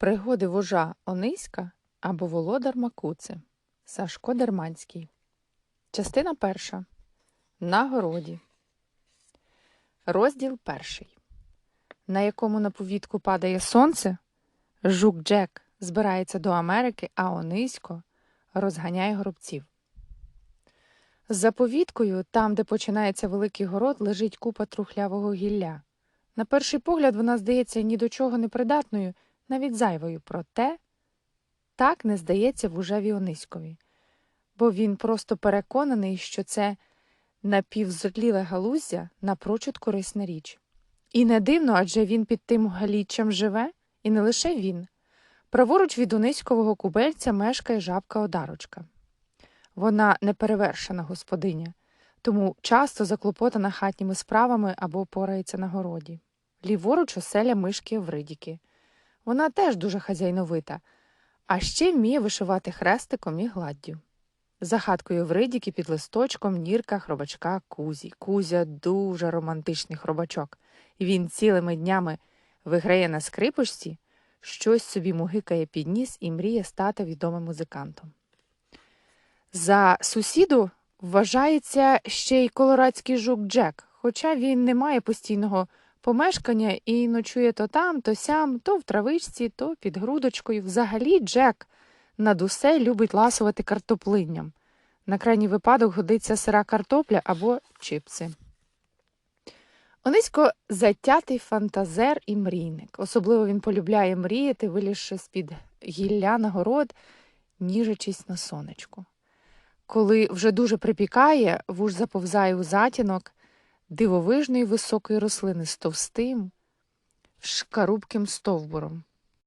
Пригоди вожа Ониська або Володар Макуци. Сашко Дерманський. Частина перша. На городі. Розділ перший. На якому на повітку падає сонце, жук Джек збирається до Америки, а Онисько розганяє горобців. За повіткою, там, де починається великий город, лежить купа трухлявого гілля. На перший погляд вона здається ні до чого не придатною, навіть зайвою, проте так не здається вужеві Ониськові, бо він просто переконаний, що це напівзотліле галуздя напрочуд корисна річ. І не дивно, адже він під тим галіччям живе, і не лише він. Праворуч від Ониськового кубельця мешкає жабка Одарочка. Вона неперевершена господиня, тому часто заклопотана хатніми справами або порається на городі. Ліворуч оселя мишки Евридіки. Вона теж дуже хазяйновита, а ще вміє вишивати хрестиком і гладдю. За хаткою Евридіки під листочком нірка хробачка Кузі. Кузя дуже романтичний хробачок, і він цілими днями виграє на скрипочці, щось собі мугикає під ніс і мріє стати відомим музикантом. За сусіду вважається ще й колорадський жук Джек, хоча він не має постійного помешкання і ночує то там, то сям, то в травичці, то під грудочкою. Взагалі Джек над усе любить ласувати картоплинням. На крайній випадок годиться сира картопля або чипси. Онисько затятий фантазер і мрійник. Особливо він полюбляє мріяти, вилізши з-під гілля на город, ніжачись на сонечку. Коли вже дуже припікає, вуж заповзає у затінок дивовижної високої рослини з товстим, шкарубким стовбуром,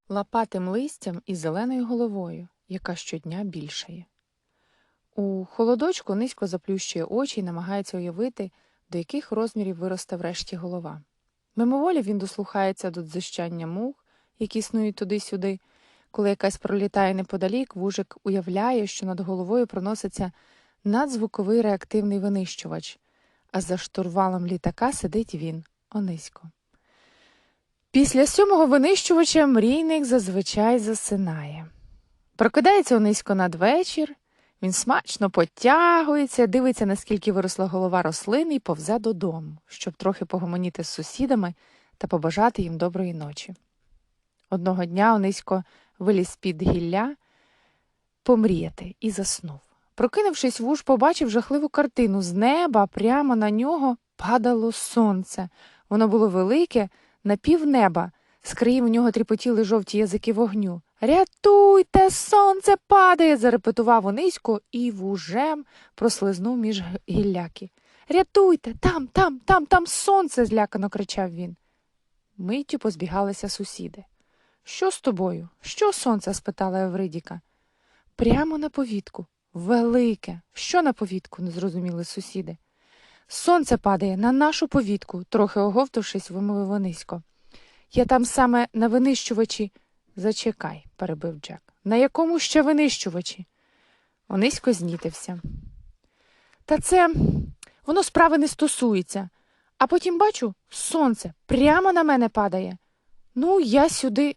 лапатим листям і зеленою головою, яка щодня більшає. У холодочку низько заплющує очі і намагається уявити, до яких розмірів виросте врешті голова. Мимоволі він дослухається до дзищання мух, які снують туди-сюди. Коли якась пролітає неподалік, вужик уявляє, що над головою проноситься надзвуковий реактивний винищувач, а за штурвалом літака сидить він, Онисько. Після сьомого винищувача мрійник зазвичай засинає. Прокидається Онисько надвечір, він смачно потягується, дивиться, наскільки виросла голова рослини, і повзе додому, щоб трохи погомоніти з сусідами та побажати їм доброї ночі. Одного дня Онисько виліз з-під гілля помріяти і заснув. Прокинувшись, вуж побачив жахливу картину. З неба прямо на нього падало сонце. Воно було велике, на півнеба. З країв у нього тріпотіли жовті язики вогню. Рятуйте, сонце падає, зарепетував Онисько і вужем прослизнув між гілляки. Рятуйте, там, там, там, там сонце, злякано кричав він. Миттю позбігалися сусіди. Що з тобою? Що сонце? спитала Евридіка. Прямо на повітку. Велике. Що на повітку? не зрозуміли сусіди. Сонце падає на нашу повітку, трохи оговтавшись, вимовив Онисько. Я там саме на винищувачі. Зачекай, перебив Джек. На якому ще винищувачі? Онисько знітився. Та це воно справи не стосується. А потім бачу, сонце прямо на мене падає. Ну, я сюди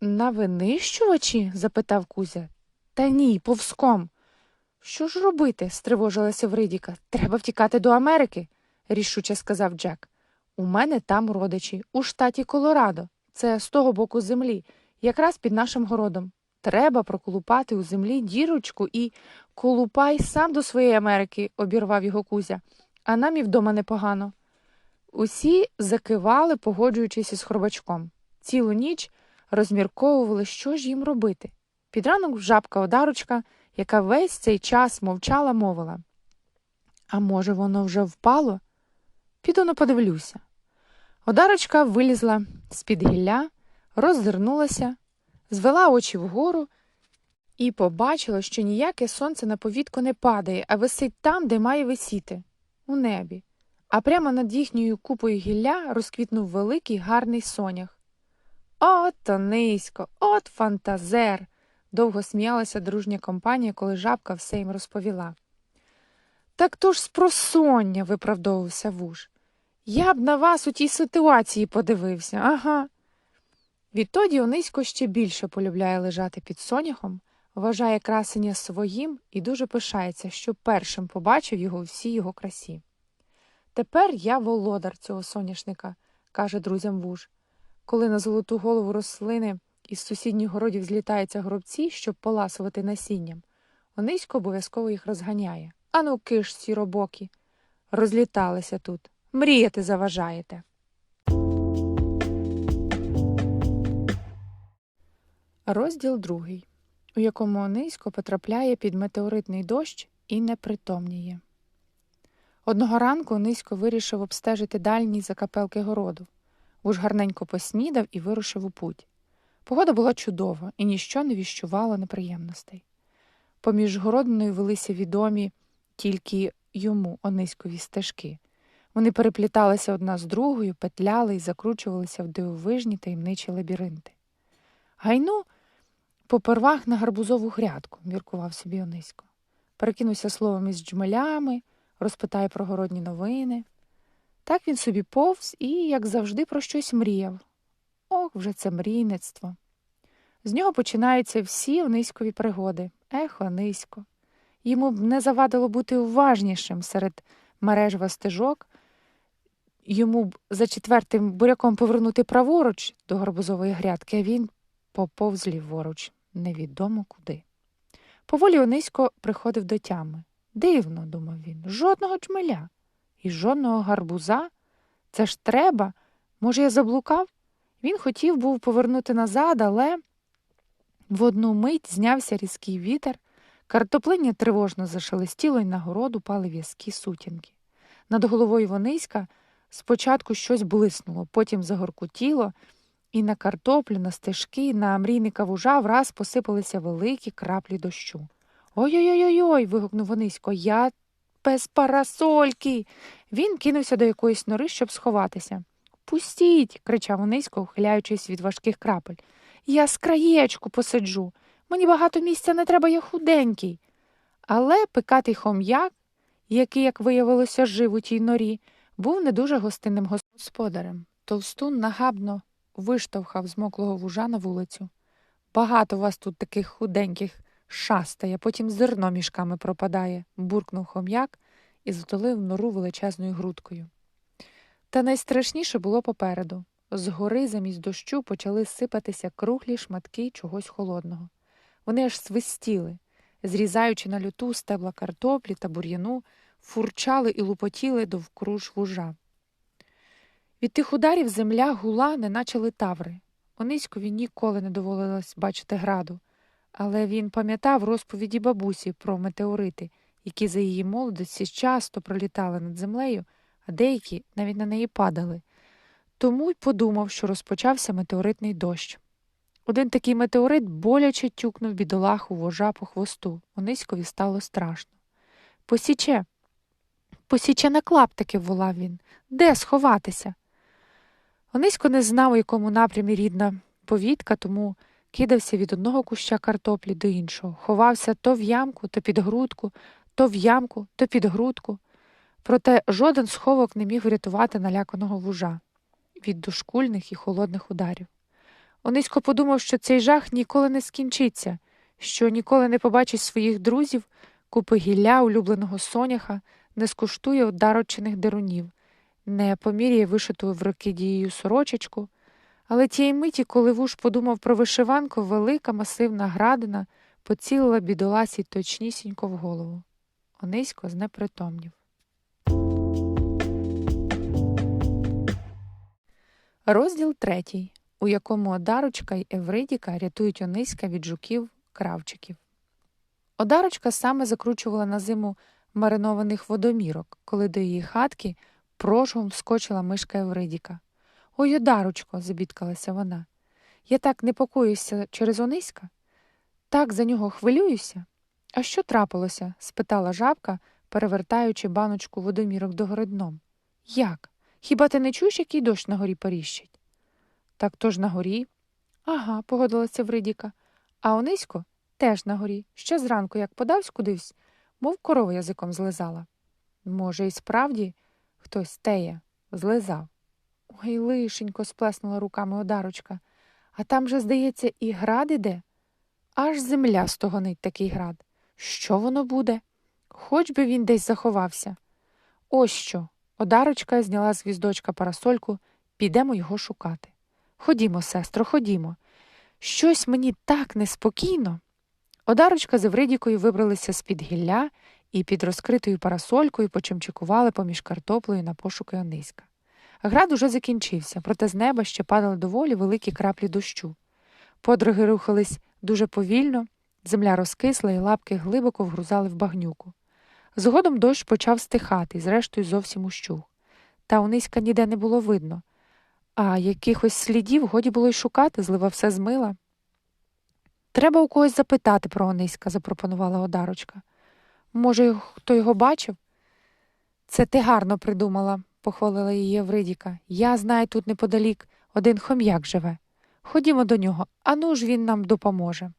на винищувачі? запитав Кузя. Та ні, повзком. Що ж робити? стривожилася Вридіка. Треба втікати до Америки, рішуче сказав Джек. У мене там родичі, у штаті Колорадо. Це з того боку землі, якраз під нашим городом. Треба проколупати у землі дірочку і колупай сам до своєї Америки, обірвав його Кузя, а нам і вдома непогано. Усі закивали, погоджуючись із хробачком. Цілу ніч розмірковували, що ж їм робити. Під ранок жабка одарочка, яка весь цей час мовчала, мовила. А може, воно вже впало? Піду не подивлюся. Одарочка вилізла з-під гілля, роззирнулася, звела очі вгору і побачила, що ніяке сонце на повітку не падає, а висить там, де має висіти, у небі. А прямо над їхньою купою гілля розквітнув великий гарний сонях. От то низько, от фантазер. Довго сміялася дружня компанія, коли жабка все їм розповіла. Так то ж спросоння, виправдовувався вуж. Я б на вас у тій ситуації подивився, ага. Відтоді Онисько ще більше полюбляє лежати під соняхом, вважає красення своїм і дуже пишається, що першим побачив його у всій його красі. Тепер я володар цього соняшника, каже друзям вуж. Коли на золоту голову рослини із сусідніх городів злітаються гробці, щоб поласувати насінням, Онисько обов'язково їх розганяє. Ану, киш, сіробокі. Розліталися тут. Мріяти заважаєте. Розділ другий, у якому Онисько потрапляє під метеоритний дощ і непритомніє. Одного ранку Онисько вирішив обстежити дальні закапелки городу. Уж гарненько поснідав і вирушив у путь. Погода була чудова і ніщо не віщувало неприємностей. Поміж городиною велися відомі тільки йому Ониськові стежки. Вони перепліталися одна з другою, петляли і закручувалися в дивовижні таємничі лабіринти. Гайну попервах на гарбузову грядку, міркував собі Онисько. Перекинувся словом із джмелями, розпитає про городні новини. Так він собі повз і, як завжди, про щось мріяв. Ох, вже це мрійництво. З нього починаються всі Ониськові пригоди. Ех, Онисько. Йому б не завадило бути уважнішим серед мережва стежок, йому б за четвертим буряком повернути праворуч до гарбузової грядки, а він поповз ліворуч, невідомо куди. Поволі Онисько приходив до тями. Дивно, думав він, жодного джмеля і жодного гарбуза. Це ж треба. Може, я заблукав? Він хотів був повернути назад, але в одну мить знявся різкий вітер, картоплиння тривожно зашелестіло, і на город упали в'язкі сутінки. Над головою Вониська спочатку щось блиснуло, потім загоркутіло, і на картоплю, на стежки, на мрійника вужа враз посипалися великі краплі дощу. Ой-ой-ой. ой вигукнув Вонисько. Я без парасольки. Він кинувся до якоїсь нори, щоб сховатися. Пустіть, кричав Онисько, ухиляючись від важких крапель. Я з краєчку посиджу. Мені багато місця не треба, я худенький. Але пикатий хом'як, який, як виявилося, жив у тій норі, був не дуже гостинним господарем. Товстун нагабно виштовхав змоклого вужа на вулицю. Багато вас тут таких худеньких шастає, потім зерно мішками пропадає, буркнув хом'як і затулив нору величезною грудкою. Та найстрашніше було попереду. Згори замість дощу почали сипатися круглі шматки чогось холодного. Вони аж свистіли, зрізаючи на люту стебла картоплі та бур'яну, фурчали і лупотіли довкруж вужа. Від тих ударів земля гула, неначе литаври. Ониськові ніколи не доводилось бачити граду, але він пам'ятав розповіді бабусі про метеорити, які за її молодості часто пролітали над землею, а деякі навіть на неї падали. Тому й подумав, що розпочався метеоритний дощ. Один такий метеорит боляче тюкнув бідолаху вожа по хвосту. Ониськові стало страшно. Посіче, посіче на клаптики, волав він. Де сховатися? Онисько не знав, у якому напрямі рідна повітка, тому кидався від одного куща картоплі до іншого, ховався то в ямку, то під грудку, то в ямку, то під грудку. Проте жоден сховок не міг врятувати наляканого вужа від дошкульних і холодних ударів. Онисько подумав, що цей жах ніколи не скінчиться, що ніколи не побачить своїх друзів, купи гілля, улюбленого соняха, не скуштує одарочених дерунів, не поміряє вишиту в роки дією сорочечку. Але тієї миті, коли вуж подумав про вишиванку, велика масивна градина поцілила бідоласі точнісінько в голову. Онисько знепритомнів. Розділ третій, у якому Одарочка й Евридіка рятують Ониська від жуків кравчиків. Одарочка саме закручувала на зиму маринованих водомірок, коли до її хатки прошгом скочила мишка Евридіка. Ой, Одарочко, забідкалася вона. Я так непокоюся через Ониська, так за нього хвилююся. А що трапилося? спитала жабка, перевертаючи баночку водомірок догори дном. Як? Хіба ти не чуєш, який дощ на горі поріщить? Так то ж на горі. Ага, погодилася Вридіка. А Онисько теж на горі. Ще зранку, як подавсь кудись, мов корову язиком злизала. Може, і справді хтось теє злизав. Ой, лишенько, сплеснула руками одарочка. А там же, здається, і град іде. Аж земля стогонить такий град. Що воно буде? Хоч би він десь заховався. Ось що. Одарочка зняла з гвіздочка парасольку, підемо його шукати. Ходімо, сестро, ходімо. Щось мені так неспокійно. Одарочка з Евридікою вибралися з-під гілля і під розкритою парасолькою почимчикували поміж картоплею на пошуки Ониська. Град уже закінчився, проте з неба ще падали доволі великі краплі дощу. Подруги рухались дуже повільно, земля розкисла і лапки глибоко вгрузали в багнюку. Згодом дощ почав стихати і, зрештою, зовсім ущух. Та Ониська ніде не було видно, а якихось слідів годі було й шукати, злива все змила. Треба у когось запитати про Ониська, запропонувала Одарочка. Може, хто його бачив? Це ти гарно придумала, похвалила її Євридіка. Я знаю, тут неподалік один хом'як живе. Ходімо до нього, а ну ж він нам допоможе.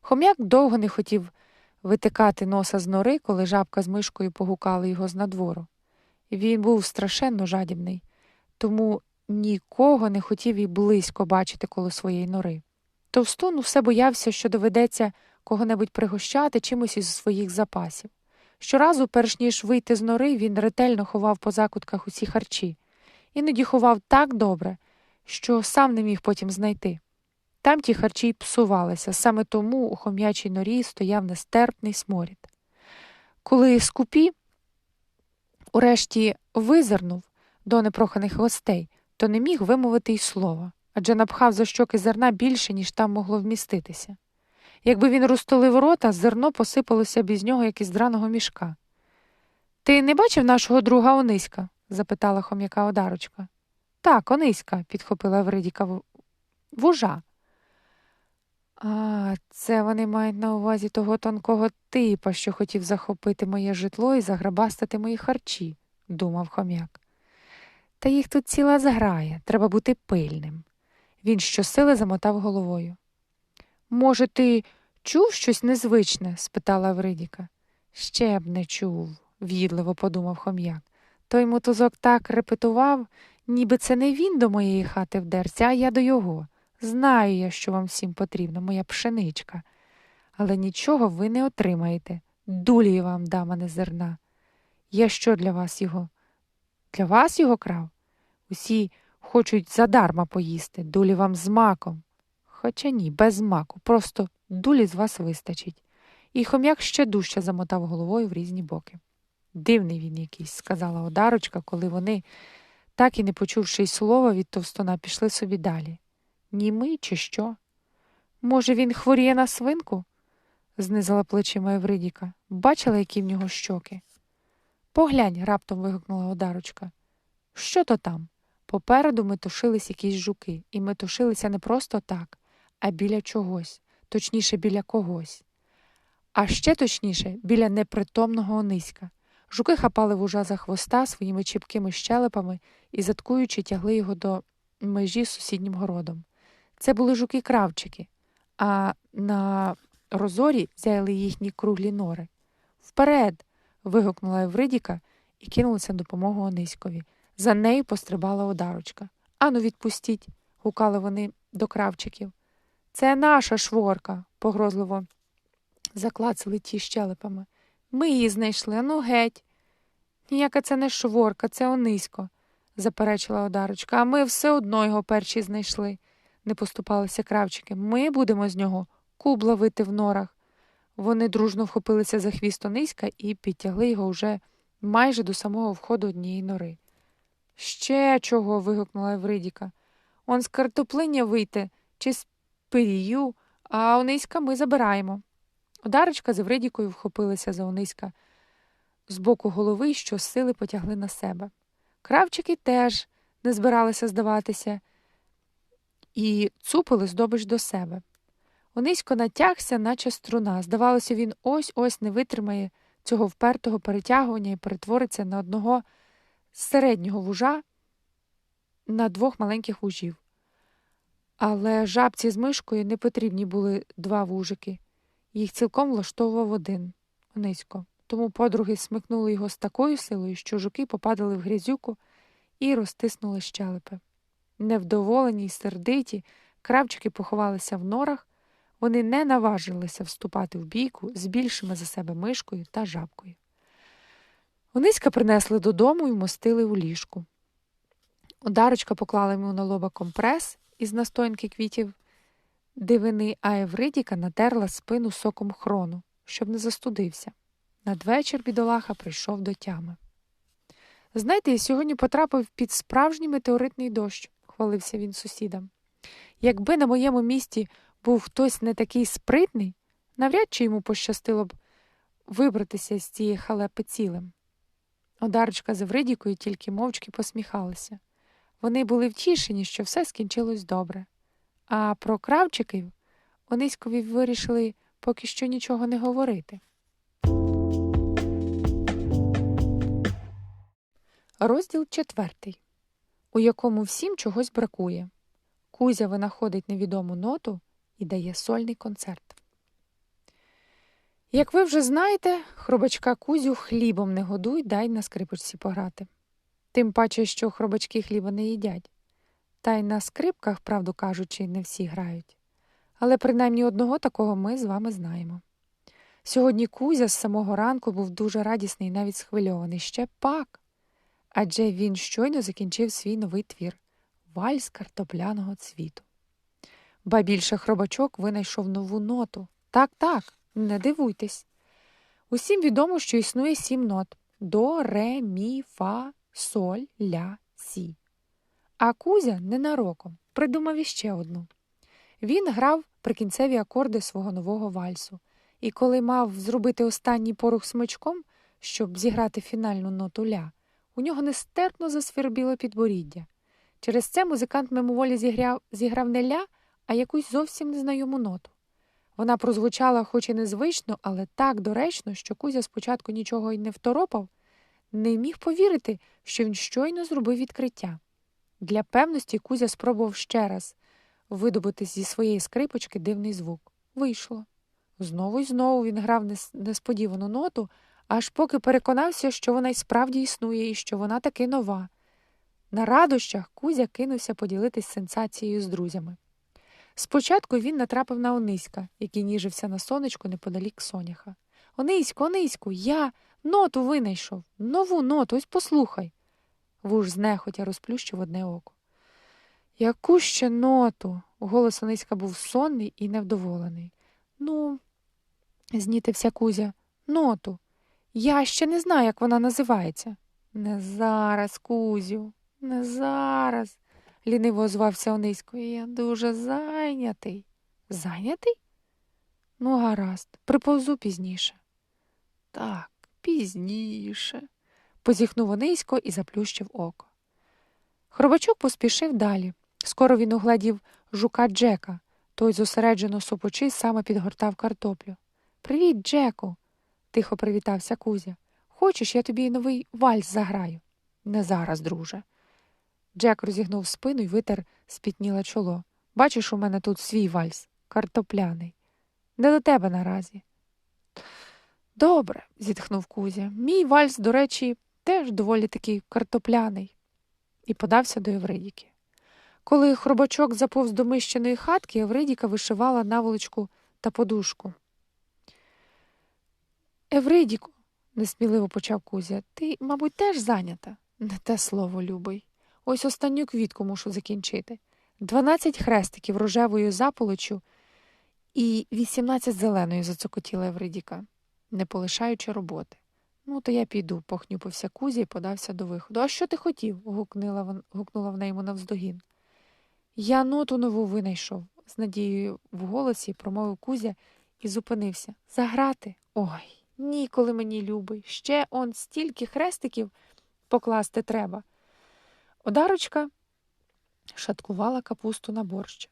Хом'як довго не хотів витикати носа з нори, коли жабка з мишкою погукали його з надвору. Він був страшенно жадібний, тому нікого не хотів і близько бачити коло своєї нори. Товстун усе боявся, що доведеться кого-небудь пригощати чимось із своїх запасів. Щоразу, перш ніж вийти з нори, він ретельно ховав по закутках усі харчі, іноді ховав так добре, що сам не міг потім знайти. Там ті харчі й псувалися, саме тому у хом'ячій норі стояв нестерпний сморід. Коли скупі урешті визирнув до непроханих гостей, то не міг вимовити й слова, адже напхав за щоки зерна більше, ніж там могло вміститися. Якби він розтолив рота, зерно посипалося б із нього, як із драного мішка. Ти не бачив нашого друга Ониська? запитала хом'яка Одарочка. Так, Ониська, підхопила Евридіка вужа. А, це вони мають на увазі того тонкого типа, що хотів захопити моє житло і заграбастати мої харчі, думав хом'як. Та їх тут ціла зграя, треба бути пильним. Він щосили замотав головою. Може, ти чув щось незвичне? спитала Евридіка. Ще б не чув, в'їдливо подумав хом'як. Той мотузок так репетував, ніби це не він до моєї хати вдерся, а я до його. Знаю я, що вам всім потрібно, моя пшеничка. Але нічого ви не отримаєте. Дулі вам дам, а не зерна. Я що для вас його? Для вас його крав? Усі хочуть задарма поїсти, дулі вам з маком. Хоча ні, без маку, просто дулі з вас вистачить. І хом'як ще дужче замотав головою в різні боки. Дивний він якийсь, сказала Одарочка, коли вони, так і не почувши й слова від товстуна, пішли собі далі. Німий, чи що? Може, він хворіє на свинку? знизила плечима Евридіка. Бачила, які в нього щоки. Поглянь, раптом вигукнула Одарочка. Що то там? Попереду метушились якісь жуки, і метушилися не просто так, а біля чогось, точніше, біля когось. А ще точніше, біля непритомного Ониська. Жуки хапали вужа за хвоста своїми чіпкими щелепами і, заткуючи, тягли його до межі з сусіднім городом. Це були жуки-кравчики, а на розорі зяяли їхні круглі нори. Вперед. вигукнула Евридіка і кинулася допомогу Ониськові. За нею пострибала одарочка. Ану, відпустіть, гукали вони до кравчиків. Це наша шворка, погрозливо заклацали ті щелепами. Ми її знайшли, ну геть. Ніяка це не шворка, це Онисько, заперечила одарочка, а ми все одно його перші знайшли не поступалися кравчики. Ми будемо з нього куб ловити в норах. Вони дружно вхопилися за хвіст Ониська і підтягли його вже майже до самого входу однієї нори. Ще чого. вигукнула Евридіка. Он з картоплиння вийти чи з пирію, а Ониська ми забираємо. Одарочка з Евридікою вхопилися за Ониська з боку голови, що сили потягли на себе. Кравчики теж не збиралися здаватися і цупили здобич до себе. Онисько натягся, наче струна. Здавалося, він ось ось не витримає цього впертого перетягування і перетвориться на одного середнього вужа на двох маленьких вужів. Але жабці з мишкою не потрібні були два вужики, їх цілком влаштовував один Онисько. Тому подруги смикнули його з такою силою, що жуки попадали в грязюку і розтиснули щелепи. Невдоволені й сердиті, кравчики поховалися в норах, вони не наважилися вступати в бійку з більшими за себе мишкою та жабкою. Ониська принесли додому і вмостили у ліжку. Одарочка поклала йому на лоба компрес із настоянки квітів дивини, а Евридіка натерла спину соком хрону, щоб не застудився. Надвечір бідолаха прийшов до тями. Знаєте, я сьогодні потрапив під справжній метеоритний дощ, хвалився він сусідам. Якби на моєму місці був хтось не такий спритний, навряд чи йому пощастило б вибратися з цієї халепи цілим. Одарочка з Евридікою тільки мовчки посміхалися. Вони були втішені, що все скінчилось добре. А про кравчиків Ониськові вирішили поки що нічого не говорити. Розділ четвертий, у якому всім чогось бракує. Кузя винаходить невідому ноту і дає сольний концерт. Як ви вже знаєте, хробачка Кузю хлібом не годуй, дай на скрипочці пограти. Тим паче, що хробачки хліба не їдять. Та й на скрипках, правду кажучи, не всі грають. Але принаймні одного такого ми з вами знаємо. Сьогодні Кузя з самого ранку був дуже радісний і навіть схвильований ще пак. Адже він щойно закінчив свій новий твір вальс картопляного цвіту. Ба більше хробачок винайшов нову ноту. Так, так, не дивуйтесь. Усім відомо, що існує сім нот до, ре, мі, фа, соль, ля, сі. А Кузя ненароком придумав іще одну. Він грав прикінцеві акорди свого нового вальсу, і коли мав зробити останній порух смичком, щоб зіграти фінальну ноту ля, у нього нестерпно засвербіло підборіддя. Через це музикант мимоволі зіграв, зіграв не ля, а якусь зовсім незнайому ноту. Вона прозвучала, хоч і незвично, але так доречно, що Кузя спочатку нічого й не второпав, не міг повірити, що він щойно зробив відкриття. Для певності Кузя спробував ще раз видобути зі своєї скрипочки дивний звук. Вийшло. Знову й знову він грав несподівану ноту, аж поки переконався, що вона й справді існує і що вона таки нова. На радощах Кузя кинувся поділитись сенсацією з друзями. Спочатку він натрапив на Ониська, який ніжився на сонечку неподалік соняха. Ониську, Ониську, я ноту винайшов, нову ноту, ось послухай. Вуж знехотя розплющив одне око. Яку ще ноту? Голос Ониська був сонний і невдоволений. Ну, знітився Кузя, ноту. Я ще не знаю, як вона називається. Не зараз, Кузю, не зараз, ліниво озвався Онисько. Я дуже зайнятий. Зайнятий? Ну, гаразд, приповзу пізніше. Так, пізніше, позіхнув Онисько і заплющив око. Хробачок поспішив далі. Скоро він угледів жука Джека. Той зосереджено сопочи саме підгортав картоплю. Привіт, Джеку, тихо привітався Кузя. Хочеш, я тобі новий вальс заграю? Не зараз, друже. Джек розігнув спину і витер спітніле чоло. Бачиш, у мене тут свій вальс, картопляний. Не до тебе наразі. Добре, зітхнув Кузя. Мій вальс, до речі, теж доволі такий картопляний, і подався до Евридіки. Коли хробачок заповз до мищеної хатки, Евридіка вишивала наволочку та подушку. Евридіку, несміливо почав Кузя, ти, мабуть, теж зайнята. Не те слово, любий. Ось останню квітку мушу закінчити. Дванадцять хрестиків рожевою заполочю і вісімнадцять зеленою зацокотіла Евридіка, не полишаючи роботи. Ну, то я піду, похнюпився Кузя і подався до виходу. А що ти хотів? гукнула, гукнула в неї навздогін. Я ноту нову винайшов, з надією в голосі промовив Кузя і зупинився. Заграти? Ой, ніколи мені любий. Ще он стільки хрестиків покласти треба. Одарочка шаткувала капусту на борщ,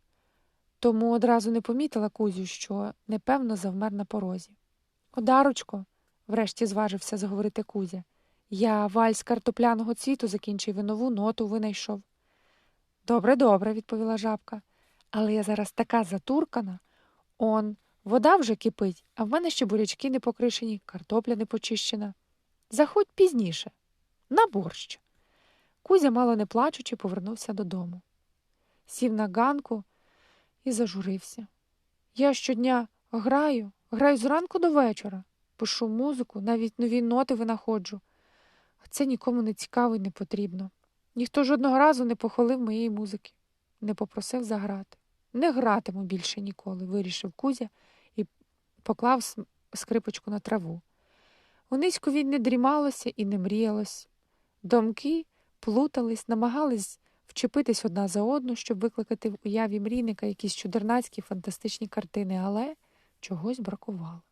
тому одразу не помітила Кузю, що непевно завмер на порозі. Одарочко, врешті зважився заговорити Кузя, я вальс картопляного цвіту закінчив і нову ноту винайшов. Добре, добре, відповіла жабка, але я зараз така затуркана. Он, вода вже кипить, а в мене ще бурячки не покришені, картопля не почищена. Заходь пізніше, на борщ. Кузя, мало не плачучи, повернувся додому. Сів на ганку і зажурився. Я щодня граю, граю зранку до вечора, пишу музику, навіть нові ноти винаходжу. Це нікому не цікаво і не потрібно. Ніхто жодного разу не похвалив моєї музики, не попросив заграти. Не гратиму більше ніколи, вирішив Кузя поклав скрипочку на траву. У низькові не дрімалося і не мріялось. Домки плутались, намагались вчепитись одна за одну, щоб викликати в уяві мрійника якісь чудернацькі фантастичні картини, але чогось бракувало.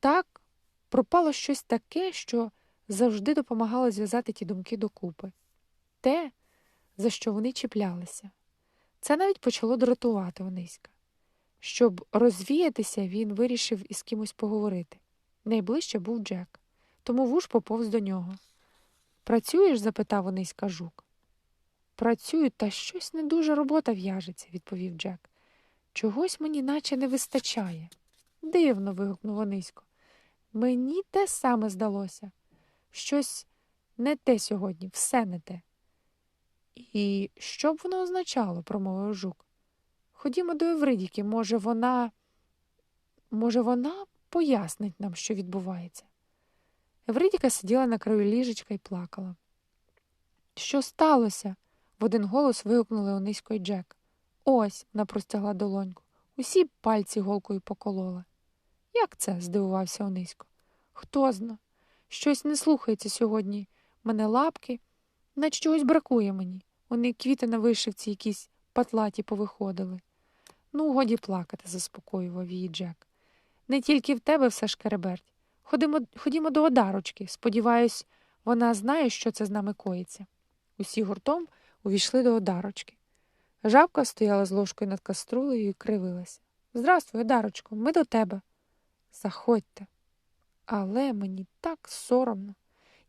Так пропало щось таке, що завжди допомагало зв'язати ті думки докупи. Те, за що вони чіплялися. Це навіть почало дратувати Ониська. Щоб розвіятися, він вирішив із кимось поговорити. Найближче був Джек, тому вуж поповз до нього. Працюєш? запитав Ониська жук. Працюю, та щось не дуже робота в'яжеться, відповів Джек. Чогось мені наче не вистачає. Дивно. вигукнув Онисько. Мені те саме здалося. Щось не те сьогодні, все не те. І що б воно означало, промовив жук. Ходімо до Евридіки, може, вона. Може, вона пояснить нам, що відбувається. Евридіка сиділа на краю ліжечка і плакала. Що сталося? в один голос вигукнули Онисько й Джек. Ось, вона простягла долоньку. Усі пальці голкою поколола. Як це? здивувався Онисько. Хто зна? Щось не слухається сьогодні. Мене лапки, наче чогось бракує мені. Вони квіти на вишивці якісь патлаті повиходили. Ну, годі плакати, заспокоював її Джек. Не тільки в тебе все шкереберть. Ходімо, ходімо до одарочки. Сподіваюсь, вона знає, що це з нами коїться. Усі гуртом увійшли до одарочки. Жабка стояла з ложкою над каструлею і кривилася. Здравствуй, одарочко, ми до тебе. Заходьте. Але мені так соромно.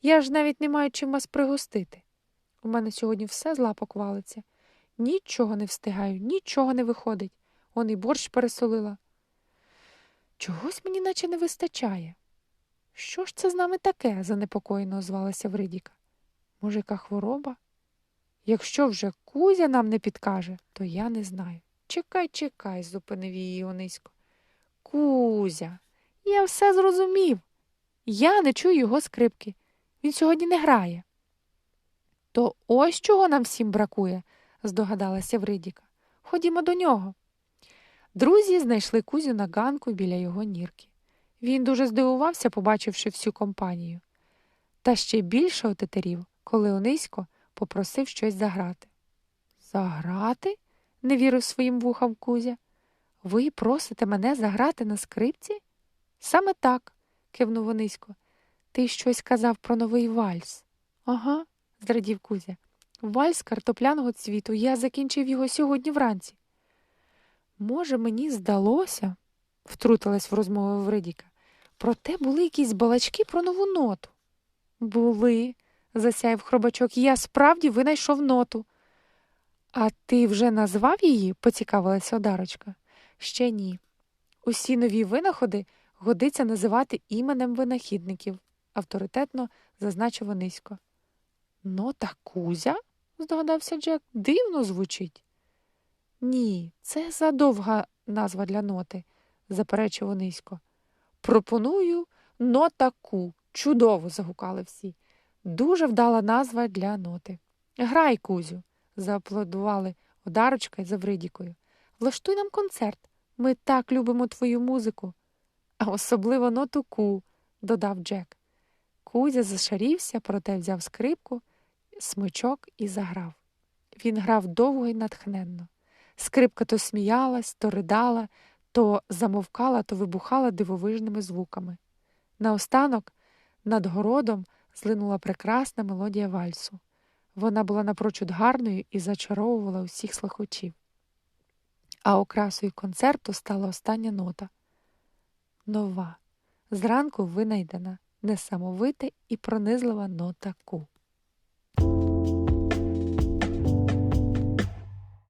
Я ж навіть не маю чим вас пригостити. У мене сьогодні все з лапок валиться. Нічого не встигаю, нічого не виходить. Он і борщ пересолила. Чогось мені наче не вистачає. Що ж це з нами таке? занепокоєно озвалася Вридіка. Може, яка хвороба? Якщо вже Кузя нам не підкаже, то я не знаю. Чекай, чекай, зупинив її Онисько. Кузя, я все зрозумів. Я не чую його скрипки. Він сьогодні не грає. То ось чого нам всім бракує, здогадалася Вридіка. Ходімо до нього. Друзі знайшли Кузю на ганку біля його нірки. Він дуже здивувався, побачивши всю компанію. Та ще більше отетерів, коли Онисько попросив щось заграти. Заграти? не вірив своїм вухам Кузя. Ви просите мене заграти на скрипці? Саме так, кивнув Онисько. Ти щось казав про новий вальс. Ага, зрадів Кузя. Вальс картопляного цвіту. Я закінчив його сьогодні вранці. Може, мені здалося, втрутилась в розмову Вредіка. Проте були якісь балачки про нову ноту. Були, засяяв хробачок, я справді винайшов ноту. А ти вже назвав її? поцікавилася Одарочка. Ще ні. Усі нові винаходи годиться називати іменем винахідників, авторитетно зазначив Онисько. Нота Кузя? здогадався Джек. Дивно звучить. Ні, це задовга назва для ноти, заперечив Онисько. Пропоную нота Ку. Чудово. загукали всі. Дуже вдала назва для ноти. Грай, Кузю, зааплодували Одарочка із Завридікою. Влаштуй нам концерт. Ми так любимо твою музику. А особливо ноту Ку, додав Джек. Кузя зашарівся, проте взяв скрипку, смичок і заграв. Він грав довго і натхненно. Скрипка то сміялась, то ридала, то замовкала, то вибухала дивовижними звуками. Наостанок над городом злинула прекрасна мелодія вальсу. Вона була напрочуд гарною і зачаровувала усіх слухачів. А окрасою концерту стала остання нота. Нова, зранку винайдена, несамовита і пронизлива нота ку.